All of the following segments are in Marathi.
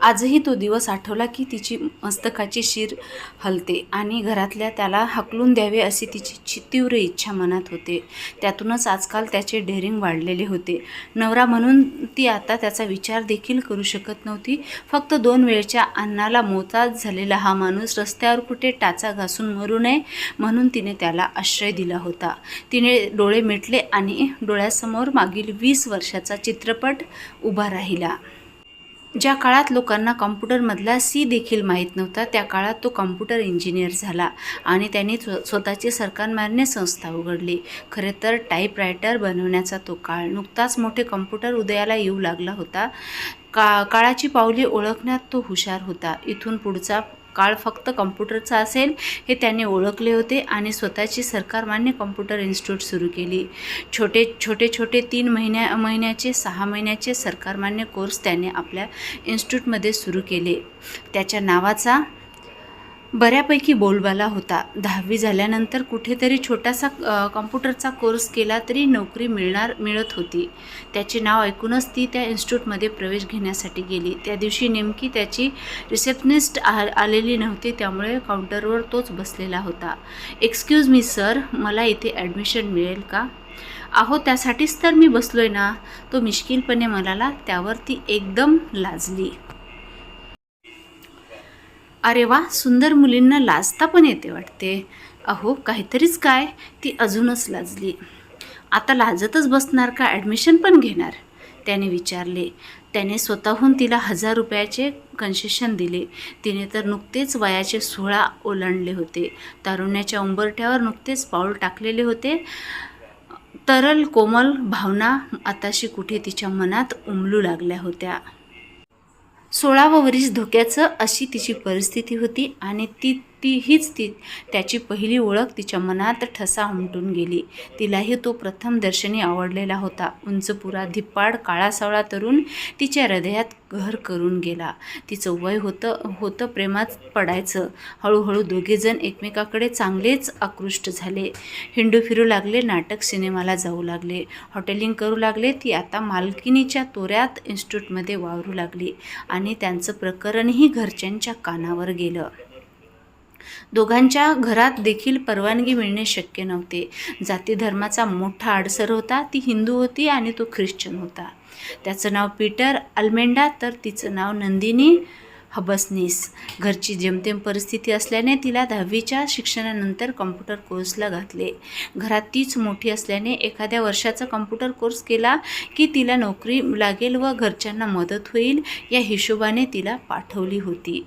आजही तो दिवस आठवला की तिची मस्तकाची शिर हलते आणि घरातल्या त्याला हकलून द्यावे अशी तिची तीव्र इच्छा मनात होते. त्यातूनच आजकाल त्याचे डेअरिंग वाढलेले होते. नवरा म्हणून ती आता त्याचा विचार देखील करू शकत नव्हती. फक्त दोन वेळच्या अन्नाला मोताज झालेला हा माणूस रस्त्यावर कुठे टाचा घासून मरू नये म्हणून तिने त्याला आश्रय दिला होता. तिने डोळे मिटले आणि डोळ्यासमोर मागील वीस वर्षाचा चित्रपट उभा राहिला. ज्या काळात लोकांना कॉम्प्युटरमधला सी देखील माहीत नव्हता त्या काळात तो कॉम्प्युटर इंजिनियर झाला आणि त्याने स्व स्वतःची सरकारमान्य संस्था उघडली. खरे तर टाईपरायटर बनवण्याचा तो काळ नुकताच मोठे कॉम्प्युटर उदयाला येऊ लागला होता. का काळाची पावली ओळखण्यात तो हुशार होता. इथून पुढचा काळ फक्त कम्प्युटरचा असेल हे त्याने ओळखले होते आणि स्वतःची सरकारमान्य कॉम्प्युटर इन्स्टिट्यूट सुरू केली. छोटे छोटे छोटे तीन महिन्या महिन्याचे सहा महिन्याचे सरकारमान्य कोर्स त्याने आपल्या इन्स्टिट्यूटमध्ये सुरू केले. त्याच्या नावाचा बऱ्यापैकी बोलबाला होता. दहावी झाल्यानंतर कुठेतरी छोटासा कॉम्प्युटरचा कोर्स केला तरी नोकरी मिळणार मिळत होती. त्याचे नाव ऐकूनच ती त्या इन्स्टिट्यूटमध्ये प्रवेश घेण्यासाठी गेली. त्या दिवशी नेमकी त्याची रिसेप्शनिस्ट आ आलेली नव्हती त्यामुळे काउंटरवर तोच बसलेला होता. एक्सक्यूज मी सर मला इथे ॲडमिशन मिळेल का? अहो त्यासाठीच तर मी बसलोय ना. तो मिश्किलपणे म्हणाला. त्यावर ती एकदम लाजली. अरे वा सुंदर मुलींना लाजता पण येते वाटते. अहो काहीतरीच काय ती अजूनच लाजली. आता लाजतच बसणार का ॲडमिशन पण घेणार? त्याने विचारले. त्याने स्वतःहून तिला हजार रुपयाचे कन्सेशन दिले. तिने तर नुकतेच वयाचे सोळा ओलांडले होते. तारुण्याच्या उंबरठ्यावर नुकतेच पाऊल टाकलेले होते. तरल कोमल भावना आताशी कुठे तिच्या मनात उमलू लागल्या होत्या. सोळावं वरीस धोक्याचं अशी तिची परिस्थिती होती आणि ती ती हीच ती त्याची पहिली ओळख तिच्या मनात ठसा उमटून गेली. तिलाही तो प्रथम दर्शनी आवडलेला होता. उंचपुरा धिप्पाड काळासावळा तरुण तिच्या हृदयात घर करून गेला. तिचं वय होतं होतं प्रेमात पडायचं. हळूहळू दोघेजण एकमेकाकडे चांगलेच आकृष्ट झाले. हिंडू फिरू लागले नाटक सिनेमाला जाऊ लागले. हॉटेलिंग करू लागले ती आता मालकिनीच्या तोऱ्यात इन्स्टिट्यूटमध्ये वावरू लागली आणि त्यांचं प्रकरणही घरच्यांच्या कानावर गेलं. दोघांच्या घरात देखील परवानगी मिळणे शक्य नव्हते. जाती धर्माचा मोठा अडसर होता ती हिंदू होती आणि तो ख्रिश्चन होता. त्याचं नाव पीटर अल्मेंडा तर तिचं नाव नंदिनी हबसनीस. घरची जेमतेम परिस्थिती असल्याने तिला दहावीच्या शिक्षणानंतर कॉम्प्युटर कोर्सला घातले. घरात तीच मोठी असल्याने एखाद्या वर्षाचा कॉम्प्युटर कोर्स केला की तिला नोकरी लागेल व घरच्यांना मदत होईल या हिशोबाने तिला पाठवली होती.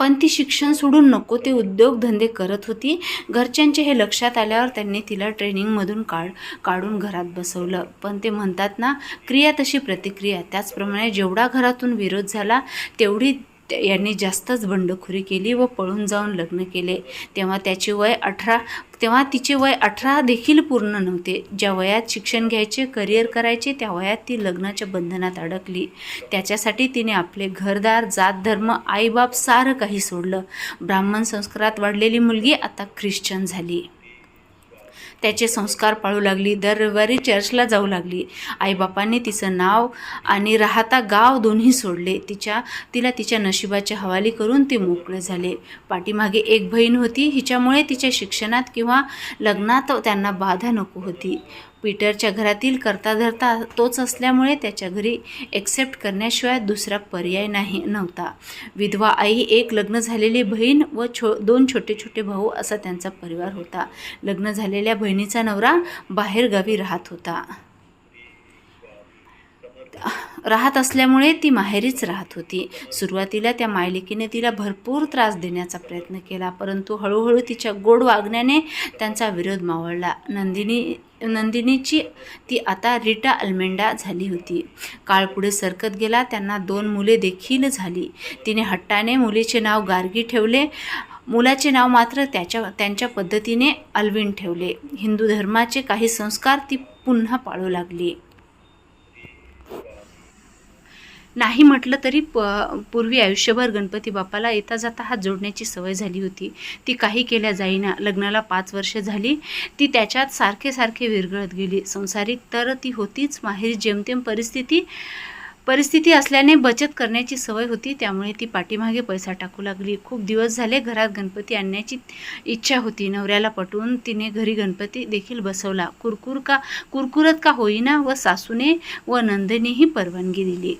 पण ती शिक्षण सोडून नको ते उद्योगधंदे करत होती. घरच्यांचे हे लक्षात आल्यावर त्यांनी तिला ट्रेनिंगमधून काढ काढून घरात बसवलं. पण ते म्हणतात ना क्रिया तशी प्रतिक्रिया. त्याचप्रमाणे जेवढा घरातून विरोध झाला तेवढी यांनी जास्तच बंडखोरी केली व पळून जाऊन लग्न केले. तेव्हा त्याचे वय अठरा तेव्हा तिचे वय अठरा देखील पूर्ण नव्हते. ज्या वयात शिक्षण घ्यायचे करिअर करायचे त्या वयात ती लग्नाच्या बंधनात अडकली. त्याच्यासाठी तिने आपले घरदार जात धर्म आईबाप सारं काही सोडलं. ब्राह्मण संस्कारात वाढलेली मुलगी आता ख्रिश्चन झाली. त्याचे संस्कार पाळू लागली दरवारी चर्चला जाऊ लागली. आईबापांनी तिचं नाव आणि राहता गाव दोन्ही सोडले. तिच्या तिला तिच्या नशिबाच्या हवाली करून ते मोकळे झाले. पाठीमागे एक बहीण होती. हिच्यामुळे तिच्या शिक्षणात किंवा लग्नात त्यांना बाधा नको होती. पीटरच्या घरातील करता धरता तोच असल्यामुळे त्याच्या घरी एक्सेप्ट करण्याशिवाय दुसरा पर्याय नाही नव्हता. विधवा आई एक लग्न झालेली बहीण व छो दोन छोटे छोटे भाऊ असा त्यांचा परिवार होता. लग्न झालेल्या बहिणीचा नवरा बाहेरगावी राहत होता. राहत असल्यामुळे ती माहेरीच राहत होती. सुरुवातीला त्या मायलिकीने तिला भरपूर त्रास देण्याचा प्रयत्न केला परंतु हळूहळू तिच्या गोड वागण्याने त्यांचा विरोध मावळला. नंदिनी नंदिनीची ती आता रिटा अल्मेंडा झाली होती. काळ पुढे सरकत गेला त्यांना दोन मुले देखील झाली. तिने हट्टाने मुलीचे नाव गार्गी ठेवले. मुलाचे नाव मात्र त्याच्या त्यांच्या पद्धतीने अल्विन ठेवले. हिंदू धर्माचे काही संस्कार ती पुन्हा पाळू लागली. नाही म्हटलं तरी प पूर्वी आयुष्यभर गणपती बाप्पाला येता जाता हात जोडण्याची सवय झाली होती. ती काही केल्या जाईना. लग्नाला पाच वर्ष झाली. ती त्याच्यात सारखे सारखे विरघळत गेली. संसारिक तर ती होतीच. माहेरी जेमतेम परिस्थिती परिस्थिती असल्याने बचत करण्याची सवय होती. त्यामुळे ती पाठीमागे पैसा टाकू लागली. खूप दिवस झाले घरात गणपती आणण्याची इच्छा होती. नवऱ्याला पटवून तिने घरी गणपती देखील बसवला. कुरकुर का कुरकुरत का होईना व सासूने व नंदनीही परवानगी दिली.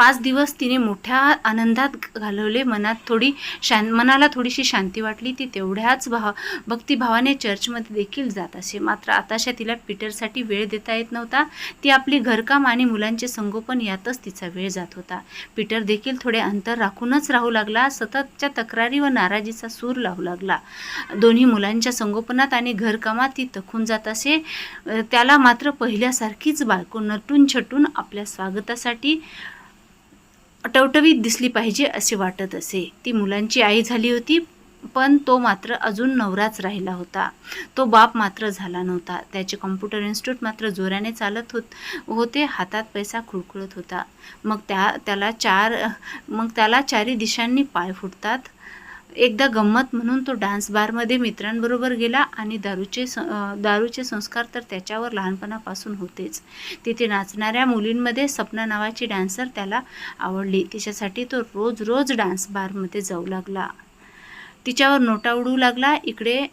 पाच दिवस तिने मोठ्या आनंदात घालवले. मनात थोडी शां मनाला थोडीशी शांती वाटली. ती तेवढ्याच भाव भक्तिभावाने चर्चमध्ये देखील जात असे. मात्र आताशा तिला पीटरसाठी वेळ देता येत नव्हता. ती आपली घरकाम आणि मुलांचे संगोपन यातच तिचा वेळ जात होता. पीटर देखील थोडे अंतर राखूनच राहू लागला. सततच्या तक्रारी व नाराजीचा सूर लावू लागला. दोन्ही मुलांच्या संगोपनात आणि घरकामात ती तखून जात असे. त्याला मात्र पहिल्यासारखीच बायको नटून छटून आपल्या स्वागतासाठी टवटवीत दिसली पाहिजे असे वाटत असे. ती मुलांची आई झाली होती पण तो मात्र अजून नवराच राहिला होता. तो बाप मात्र झाला नव्हता. त्याचे कॉम्प्युटर इन्स्टिट्यूट मात्र जोराने चालत होत होते हातात पैसा खुळखुळत होता. मग त्या त्याला चार मग त्याला चारी दिशांनी पाय फुटतात. एकदा गंमत म्हणून तो डान्स बारमध्ये मित्रांबरोबर गेला आणि दारूचे स दारूचे संस्कार तर त्याच्यावर लहानपणापासून होतेच. तिथे नाचणाऱ्या मुलींमध्ये सपना नावाची डान्सर त्याला आवडली. तिच्यासाठी तो रोज रोज डान्स बारमध्ये जाऊ लागला. तिच्यावर नोटा उडू लागला. इकडे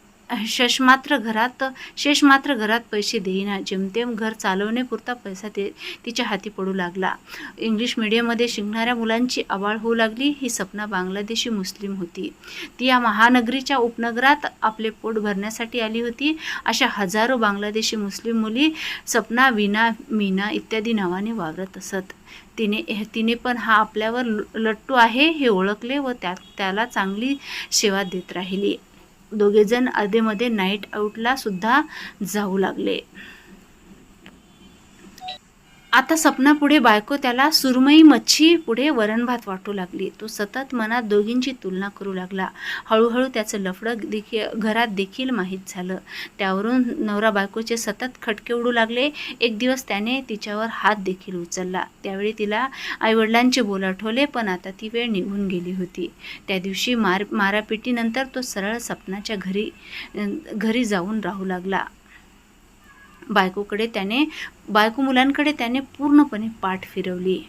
शश मात्र घरात शेष मात्र घरात पैसे देईना. जेमतेम घर चालवण्यापुरता पैसा ते तिच्या हाती पडू लागला. इंग्लिश मीडियममध्ये शिकणाऱ्या मुलांची आवाळ होऊ लागली. ही सपना बांगलादेशी मुस्लिम होती. ती या महानगरीच्या उपनगरात आपले पोट भरण्यासाठी आली होती. अशा हजारो बांगलादेशी मुस्लिम मुली सपना विना मीना इत्यादी नावाने वावरत असत. तिने तिने पण हा आपल्यावर ल- लट्टू आहे हे ओळखले व त्या त्याला चांगली सेवा देत राहिली. दोघेजण अर्धेमध्ये नाईट आऊटला सुद्धा जाऊ लागले. आता सपनापुढे बायको त्याला सुरमई मच्छी पुढे वरण भात वाटू लागली. तो सतत मनात दोघींची तुलना करू लागला. हळूहळू त्याचं लफडं देखील घरात देखील माहीत झालं. त्यावरून नवरा बायकोचे सतत खटके उडू लागले. एक दिवस त्याने तिच्यावर हात देखील उचलला. त्यावेळी तिला आईवडिलांचे बोल आठवले पण आता ती वेळ निघून गेली होती. त्या दिवशी मार मारापिटीनंतर तो सरळ सपनाच्या घरी घरी जाऊन राहू लागला. बायकोकडे त्याने बायको मुलांकडे त्याने पूर्णपणे पाठ फिरवली.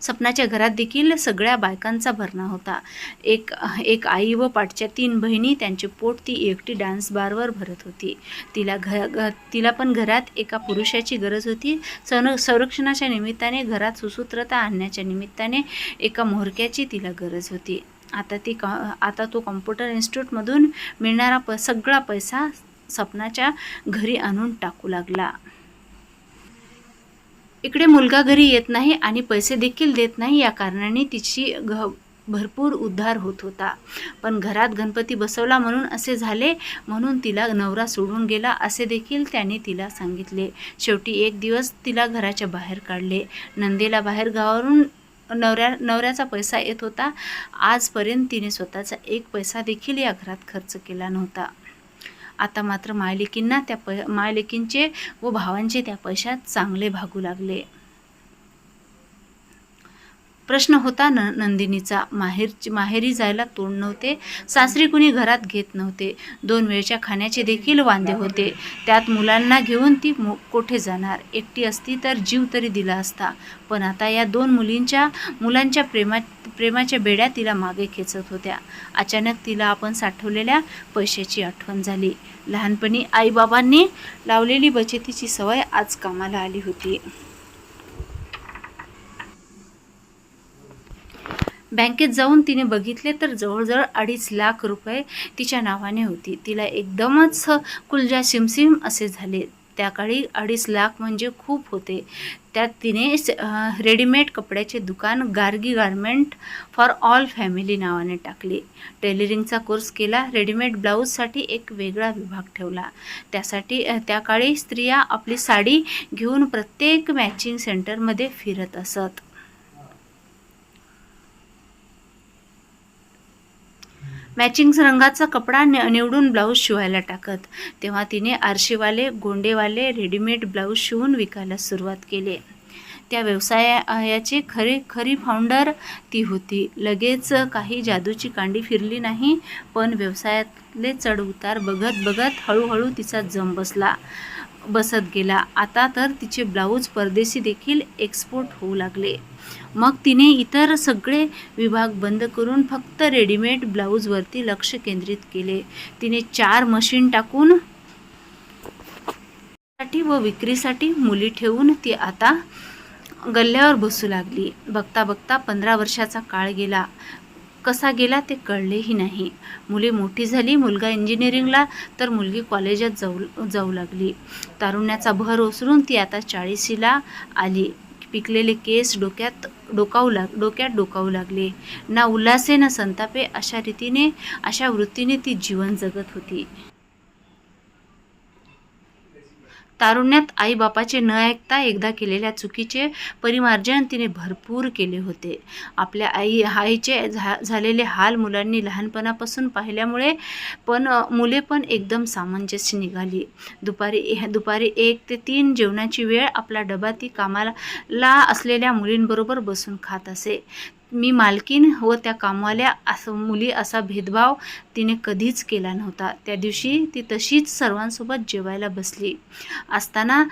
सपनाच्या घरात देखील सगळ्या बायकांचा भरणा होता. एक एक आई व पाठच्या तीन बहिणी त्यांचे पोट ती एकटी डान्स बारवर भरत होती. तिला घ तिला पण घरात एका पुरुषाची गरज होती. सण संरक्षणाच्या निमित्ताने घरात सुसूत्रता आणण्याच्या निमित्ताने एका म्होरक्याची तिला गरज होती. आता ती क आता तो कॉम्प्युटर इन्स्टिट्यूटमधून मिळणारा प सगळा पैसा सपनाच्या घरी आणून टाकू लागला. इकडे मुलगा घरी येत नाही आणि पैसे देखील देत नाही या कारणाने तिची घ भरपूर उद्धार होत होता. पण घरात गणपती बसवला म्हणून असे झाले म्हणून तिला नवरा सोडून गेला असे देखील त्याने तिला सांगितले. शेवटी एक दिवस तिला घराच्या बाहेर काढले. नंदेला बाहेर गावावरून नवऱ्या नवऱ्याचा पैसा येत होता. आजपर्यंत तिने स्वतःचा एक पैसा देखील या घरात खर्च केला नव्हता. आता मात्र मायलेकींना त्या पै मायलेकींचे व भावांचे त्या पैशात चांगले भागू लागले. प्रश्न होता न नंदिनीचा. माहेरची माहेरी जायला तोंड नव्हते. सासरी कुणी घरात घेत नव्हते. दोन वेळच्या खाण्याचे देखील वांदे होते. त्यात मुलांना घेऊन ती मो कोठे जाणार? एकटी असती तर जीव तरी दिला असता. पण आता या दोन मुलींच्या मुलांच्या प्रेमा प्रेमाच्या बेड्या तिला मागे खेचत होत्या. अचानक तिला आपण साठवलेल्या पैशाची आठवण झाली. लहानपणी आईबाबांनी लावलेली बचतीची सवय आज कामाला आली होती. बँकेत जाऊन तिने बघितले तर जवळजवळ अडीच लाख रुपये तिच्या नावाने होती. तिला एकदमच कुलजा सिमसिम असे झाले. त्या काळी अडीच लाख म्हणजे खूप होते. त्यात तिने रेडीमेड कपड्याचे दुकान Gargi garment for all family नावाने टाकले. टेलरिंगचा कोर्स केला रेडीमेड ब्लाऊजसाठी एक वेगळा विभाग ठेवला. त्यासाठी त्या काळी स्त्रिया आपली साडी घेऊन प्रत्येक मॅचिंग सेंटरमध्ये फिरत असत. मॅचिंग रंगाचा कपडा निवडून ब्लाऊज शिवायला टाकत. तेव्हा तिने आरशीवाले गोंडेवाले रेडीमेड ब्लाऊज शिवून विकायला सुरुवात केली. त्या व्यवसायाचे खरी खरी फाउंडर ती होती. लगेच काही जादूची कांडी फिरली नाही पण व्यवसायातले चढउतार बघत बघत हळूहळू तिचा जम बसला बसत गेला. आता तर तिचे ब्लाऊज परदेशी देखील एक्सपोर्ट होऊ लागले. मग तिने इतर सगळे विभाग बंद करून फक्त रेडीमेड ब्लाऊजवरती लक्ष केंद्रित केले. तिने चार मशीन टाकून साठी व विक्रीसाठी मुली ठेवून ती आता गल्ल्यावर बसू लागली. बघता बघता पंधरा वर्षाचा काळ गेला. कसा गेला ते कळलेही नाही. मुले मोठी झाली मुलगा इंजिनिअरिंगला तर मुलगी कॉलेजात जाऊ जाऊ लागली. तारुण्याचा भर ओसरून ती आता चाळीसीला आली. पिकलेले केस डोक्यात डोकावू लाग डोक्यात डोकावू लागले. ना उल्हासे ना संतापे अशा रीतीने अशा वृत्तीने ती जीवन जगत होती. तारुण्यात आईबापाचे न ऐकता एकदा केलेल्या चुकीचे परिमार्जन तिने भरपूर केले होते. आपल्या आई आईचे झा झालेले हाल मुलांनी लहानपणापासून पाहिल्यामुळे पण मुले पण एकदम सामंजस्य निघाली. दुपारी दुपारी एक ते तीन जेवणाची वेळ आपला डबा ती कामाला असलेल्या मुलींबरोबर बसून खात असे. मी मालकीन व त्या कामवाल्या असं मुली असा भेदभाव तिने कधीच केला नव्हता. त्या दिवशी ती तशीच सर्वांसोबत जेवायला बसली. असताना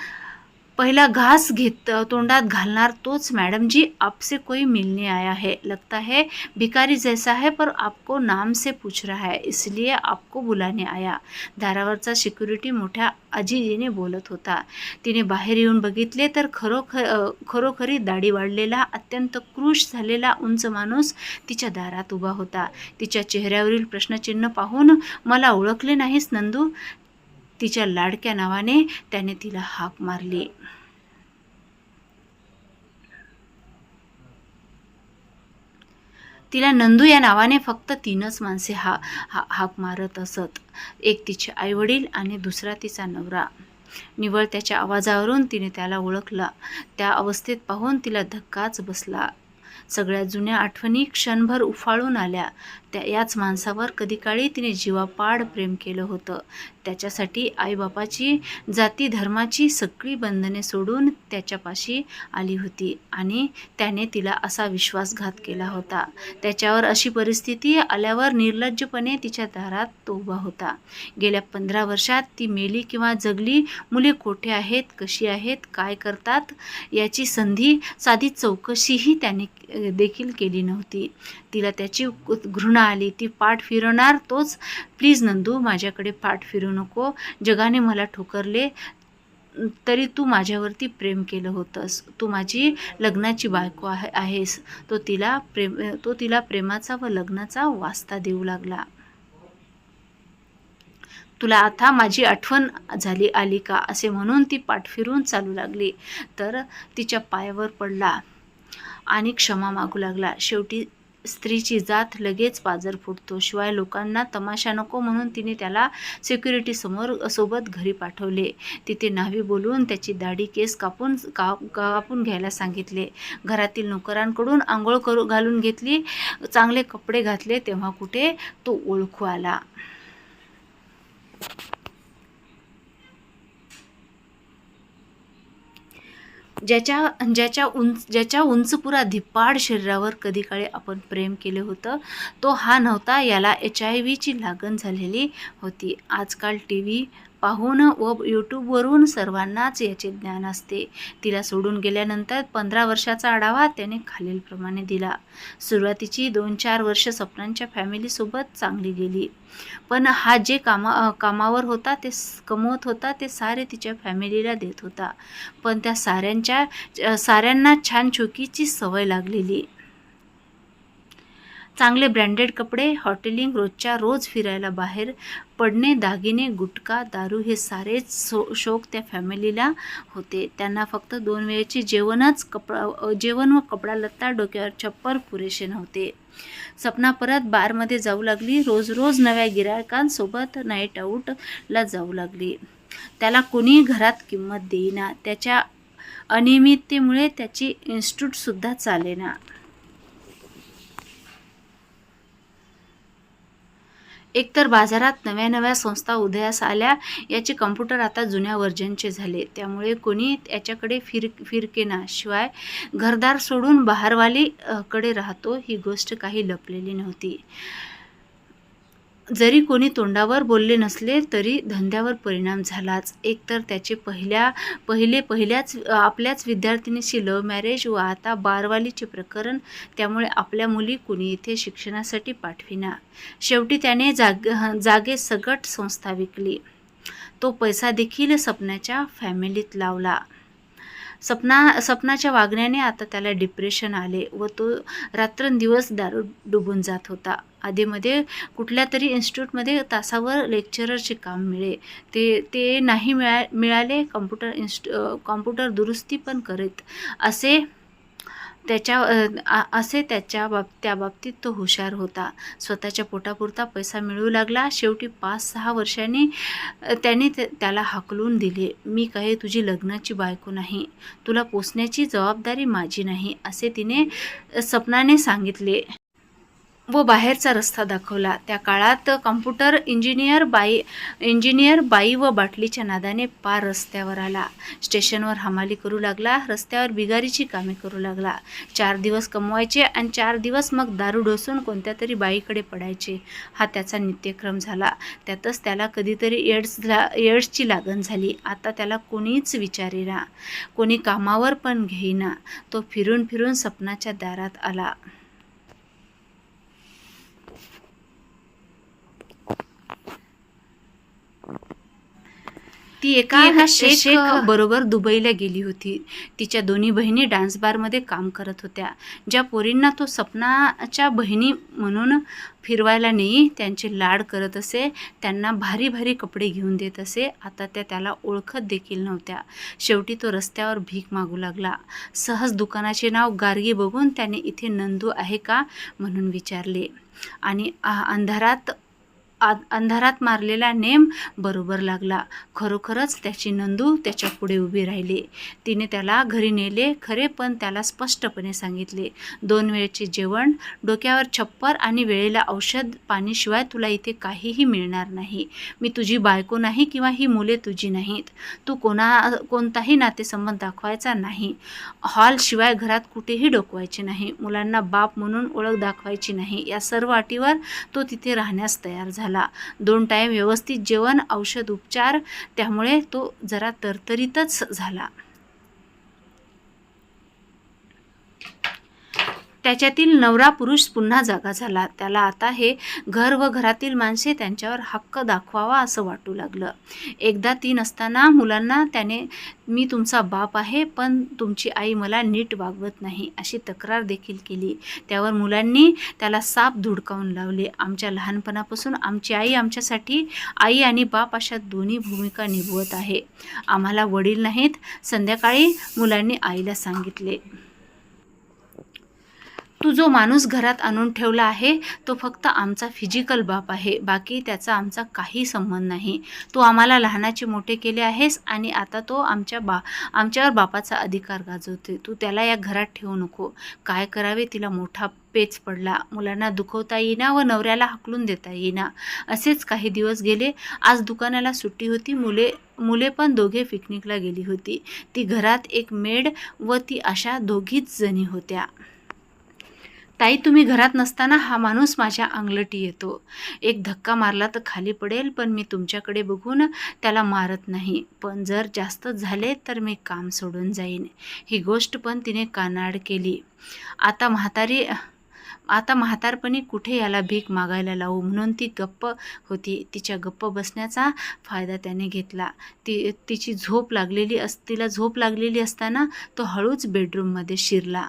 पहिला घास घेत तोंडात घालणार तोच मॅडम जी आपसे कोई मिलने आया है. लगता है भिकारी जैसा है पर आपको नाम से पूछ रहा है इसलिए आपको बुलाने आया. दारावरचा सिक्युरिटी मोठ्या आजीजीने बोलत होता. तिने बाहेर येऊन बघितले तर खरोखर खरोखरी दाढी वाढलेला अत्यंत क्रूश झालेला उंच माणूस तिच्या दारात उभा होता. तिच्या चेहऱ्यावरील प्रश्नचिन्ह पाहून मला ओळखले नाहीस नंदू. तिच्या लाडक्या नावाने त्याने तिला हाक मारली. तिला नंदू या नावाने फक्त तीनच माणसे हा हा हाक मारत असत. एक तिचे आईवडील आणि दुसरा तिचा नवरा. निवळ त्याच्या आवाजावरून तिने त्याला ओळखला. त्या अवस्थेत पाहून तिला धक्काच बसला. सगळ्या जुन्या आठवणी क्षणभर उफाळून आल्या. त्या याच माणसावर कधी काळी तिने जीवापाड प्रेम केलं होतं. त्याच्यासाठी आईबापाची जाती धर्माची सगळी बंधने सोडून त्याच्यापाशी आली होती आणि त्याने तिला असा विश्वासघात केला होता. त्याच्यावर अशी परिस्थिती आल्यावर निर्लज्जपणे तिच्या दारात तो उभा होता. गेल्या पंधरा वर्षात ती मेली किंवा जगली मुले कोठे आहेत कशी आहेत काय करतात याची संधी साधी चौकशीही त्याने देखील केली नव्हती. तिला त्याची घृणा आली ती पाठ फिरवणार. तोच प्लीज नंदू माझ्याकडे पाठ फिरू नको. जगाने मला ठोकरले तरी तू माझ्यावरती प्रेम केलं होतंस. तू माझी लग्नाची बायको आहे आहेस. तो तिला प्रेम तो तिला प्रेमाचा व लग्नाचा वास्ता देऊ लागला. तुला आता माझी आठवण झाली आली का? असे म्हणून ती पाठ फिरून चालू लागली. तर तिच्या पायावर पडला आणि क्षमा मागू लागला. शेवटी स्त्रीची जात लगेच पाजर फुटतो. शिवाय लोकांना तमाशा नको म्हणून तिने त्याला सिक्युरिटी समोर सोबत घरी पाठवले. तिथे न्हावी बोलवून त्याची दाढी केस कापून का कापून घ्यायला सांगितले. घरातील नोकरांकडून आंघोळ करू घालून घेतली. चांगले कपडे घातले तेव्हा कुठे तो ओळखू आला. ज्याच्या ज्याच्या उंच ज्याच्या उंचपुरा धिप्पाड शरीरावर कधी काळी आपण प्रेम केले होतं तो हा नव्हता. याला एच आय व्हीची लागण झालेली होती. आजकाल टी व्ही पाहून व यूट्यूबवरून सर्वांनाच याचे ज्ञान असते. तिला सोडून गेल्यानंतर पंधरा वर्षाचा आढावा त्याने खालीलप्रमाणे दिला. सुरुवातीची दोन चार वर्ष स्वप्नांच्या फॅमिलीसोबत चांगली गेली. पण हा जे कामा कामावर होता ते कमवत होता ते सारे तिच्या फॅमिलीला देत होता. पण त्या साऱ्यांच्या साऱ्यांना छान चोकीची सवय लागलेली. चांगले ब्रँडेड कपडे हॉटेलिंग रोजच्या रोज फिरायला बाहेर पडणे दागिने गुटखा दारू हे सारेच सो शौक त्या फॅमिलीला होते. त्यांना फक्त दोन वेळेचे जेवणच कपडा जेवण व कपडा लत्ता डोक्यावर छप्पर पुरेसे नव्हते. सपना परत बारमध्ये जाऊ लागली. रोज रोज नव्या गिरायकांसोबत नाईट आऊटला जाऊ लागली. त्याला कोणी घरात किंमत देईना. त्याच्या अनियमिततेमुळे त्याची इन्स्टिट्यूटसुद्धा चालेना. एकतर बाजारात नव्या नव्या संस्था उदयास आल्या याचे कम्प्युटर आता जुन्या वर्जनचे झाले. त्यामुळे कोणी याच्याकडे फिर फिरकेना शिवाय घरदार सोडून बहारवाली राहतो ही गोष्ट काही लपलेली नव्हती. जरी कोणी तोंडावर बोलले नसले तरी धंद्यावर परिणाम झालाच. एकतर त्याचे पहिल्या पहिले पहिल्याच आपल्याच विद्यार्थिनीशी लव्ह मॅरेज व आता बारवालीचे प्रकरण त्यामुळे आपल्या मुली कुणी इथे शिक्षणासाठी पाठविना. शेवटी त्याने जाग जागे सगट संस्था विकली. तो पैसा देखील सपनाच्या फॅमिलीत लावला. सपना सपनाच्या वागण्याने आता त्याला डिप्रेशन आले व तो रात्रंदिवस दारू डुबून जात होता. आधीमध्ये कुठल्या तरी इन्स्टिट्यूटमध्ये तासावर लेक्चररचे काम मिळे. ते ते नाही मिळा मिळाले कॉम्प्युटर इन्स्ट कॉम्प्युटर दुरुस्ती पण करीत. असे त्याच्या असे त्याच्या बाब त्या बाबतीत तो हुशार होता. स्वतःच्या पोटापुरता पैसा मिळू लागला. शेवटी पाच सहा वर्षांनी त्याने ते- त्याला हाकलून दिले. मी काही तुझी लग्नाची बायको नाही. तुला पोसण्याची जबाबदारी माझी नाही असे तिने सपनाने सांगितले. व बाहेरचा रस्ता दाखवला. त्या काळात कॉम्प्युटर इंजिनियर बाई इंजिनियर बाई व बाटलीच्या नादाने पार रस्त्यावर आला. स्टेशनवर हमाली करू लागला रस्त्यावर बिगारीची कामे करू लागला. चार दिवस कमवायचे आणि चार दिवस मग दारू डोसून कोणत्या तरी बाईकडे पडायचे. हा त्याचा नित्यक्रम झाला. त्यातच त्याला कधीतरी एड्स ला एड्सची लागण झाली. आता त्याला कोणीच विचारेना. कोणी कामावर पण घेईना. तो फिरून फिरून सपनाच्या दारात आला. ती एका एका शेख बरोबर दुबईला गेली होती. तिच्या दोन्ही बहिणी डान्स बारमध्ये काम करत होत्या. ज्या पोरींना तो सपनाच्या बहिणी म्हणून फिरवायला नेई त्यांचे लाड करत असे त्यांना भारी भारी कपडे घेऊन देत असे आता त्या त्याला ओळखत देखील नव्हत्या. शेवटी तो रस्त्यावर भीक मागू लागला. सहज दुकानाचे नाव गार्गी बघून त्याने इथे नंदू आहे का? म्हणून विचारले. आणि अंधारात आ- अंधारात मारलेला नेम बरोबर लागला. खरोखरच त्याची नंदू त्याच्या पुढे उभी राहिली. तिने त्याला घरी नेले खरे पण त्याला स्पष्टपणे सांगितले. दोन वेळचे जेवण डोक्यावर छप्पर आणि वेळेला औषध पाणीशिवाय तुला इथे काहीही मिळणार नाही. मी तुझी बायको नाही किंवा ही मुले तुझी नाहीत. तू कोणा कोणताही नातेसंबंध दाखवायचा नाही. हॉलशिवाय घरात कुठेही डोकवायचे नाही. मुलांना बाप म्हणून ओळख दाखवायची नाही. या सर्व अटीवर तो तिथे राहण्यास तयार झाला. दोन टाईम व्यवस्थित जेवण औषध उपचार त्यामुळे तो जरा तरतरीतच झाला. त्याच्यातील नवरा पुरुष पुन्हा जागा झाला. त्याला आता हे घर व घरातील माणसे त्यांच्यावर हक्क दाखवावा असं वाटू लागलं. एकदा ती नसताना मुलांना त्याने मी तुमचा बाप आहे पण तुमची आई मला नीट वागवत नाही अशी तक्रार देखील केली. त्यावर मुलांनी त्याला साप धुडकावून लावले. आमच्या लहानपणापासून आमची आई आमच्यासाठी आई आणि बाप अशा दोन्ही भूमिका निभवत आहे. आम्हाला वडील नाहीत. संध्याकाळी मुलांनी आईला सांगितले. तू जो माणूस घरात आणून ठेवला आहे तो फक्त आमचा फिजिकल बाप आहे. बाकी त्याचा आमचा काही संबंध नाही. तू आम्हाला लहानाचे मोठे केले आहेस आणि आता तो आमच्या बा आमच्यावर बापाचा अधिकार गाजवते तू त्याला या घरात ठेवू नको. काय करावे तिला मोठा पेच पडला. मुलांना दुखवता येईना व नवऱ्याला हकलून देता येईना. असेच काही दिवस गेले. आज दुकानाला सुट्टी होती. मुले मुले पण दोघे पिकनिकला गेली होती. ती घरात एक मेड व ती अशा दोघीच जणी होत्या. ताई तुम्ही घरात नसताना हा माणूस माझ्या अंगलटी येतो. एक धक्का मारला तर खाली पडेल पण मी तुमच्याकडे बघून त्याला मारत नाही. पण जर जास्त झाले तर मी काम सोडून जाईन. ही गोष्ट पण तिने कानाड केली. आता म्हातारी आता म्हातारपणी कुठे याला भीक मागायला लावू? म्हणून ती गप्प होती. तिच्या गप्प बसण्याचा फायदा त्याने घेतला. ती तिची झोप लागलेली अस तिला झोप लागलेली असताना तो हळूच बेडरूममध्ये शिरला.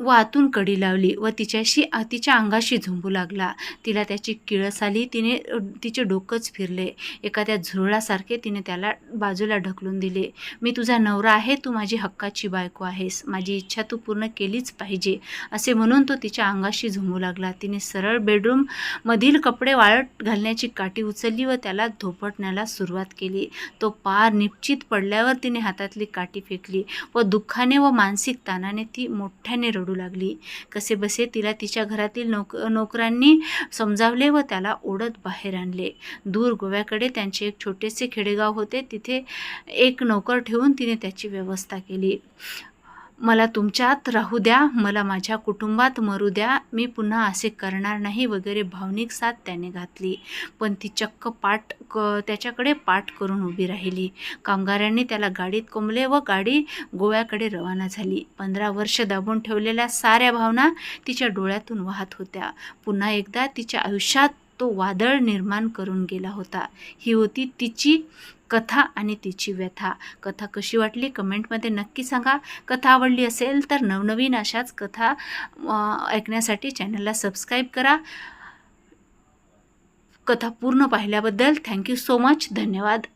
व आतून कडी लावली व तिच्याशी तिच्या अंगाशी झुंबू लागला. तिला त्याची किळस आली. तिने तिचे डोकंच फिरले. एखाद्या झुरळासारखे तिने त्याला बाजूला ढकलून दिले. मी तुझा नवरा आहे. तू माझी हक्काची बायको आहेस. माझी इच्छा तू पूर्ण केलीच पाहिजे. असे म्हणून तो तिच्या अंगाशी झुंबू लागला. तिने सरळ बेडरूममधील कपडे वाळत घालण्याची काठी उचलली व त्याला धोपटण्याला सुरुवात केली. तो पार निश्चित पडल्यावर तिने हातातली काठी फेकली व दुःखाने व मानसिक ताणाने ती मोठ्याने रडू रडू लागली. कसेबसे तिला तिच्या घरातील नोक नोकरांनी समजावले व त्याला ओढत बाहेर आणले. दूर गोव्याकडे त्यांचे एक छोटेसे खेडेगाव होते. तिथे एक नोकर ठेवून तिने त्याची व्यवस्था केली. मला तुमच्यात राहू द्या मला माझ्या कुटुंबात मरू द्या मी पुन्हा असे करणार नाही वगैरे भावनिक साथ त्याने घातली. पण ती चक्क पाठ क त्याच्याकडे पाठ करून उभी राहिली. कामगारांनी त्याला गाडीत कोंबले व गाडी गोव्याकडे रवाना झाली. पंधरा वर्ष दाबून ठेवलेल्या साऱ्या भावना तिच्या डोळ्यातून वाहत होत्या. पुन्हा एकदा तिच्या आयुष्यात तो वादळ निर्माण करून गेला होता. ही होती तिची कथा आणि तिची व्यथा. कथा कशी वाटली? कमेंटमध्ये नक्की सांगा. कथा आवडली असेल तर नवनवीन अशाच कथा ऐकण्यासाठी चॅनलला सबस्क्राईब करा. कथा पूर्ण पाहिल्याबद्दल थँक्यू सो मच. धन्यवाद.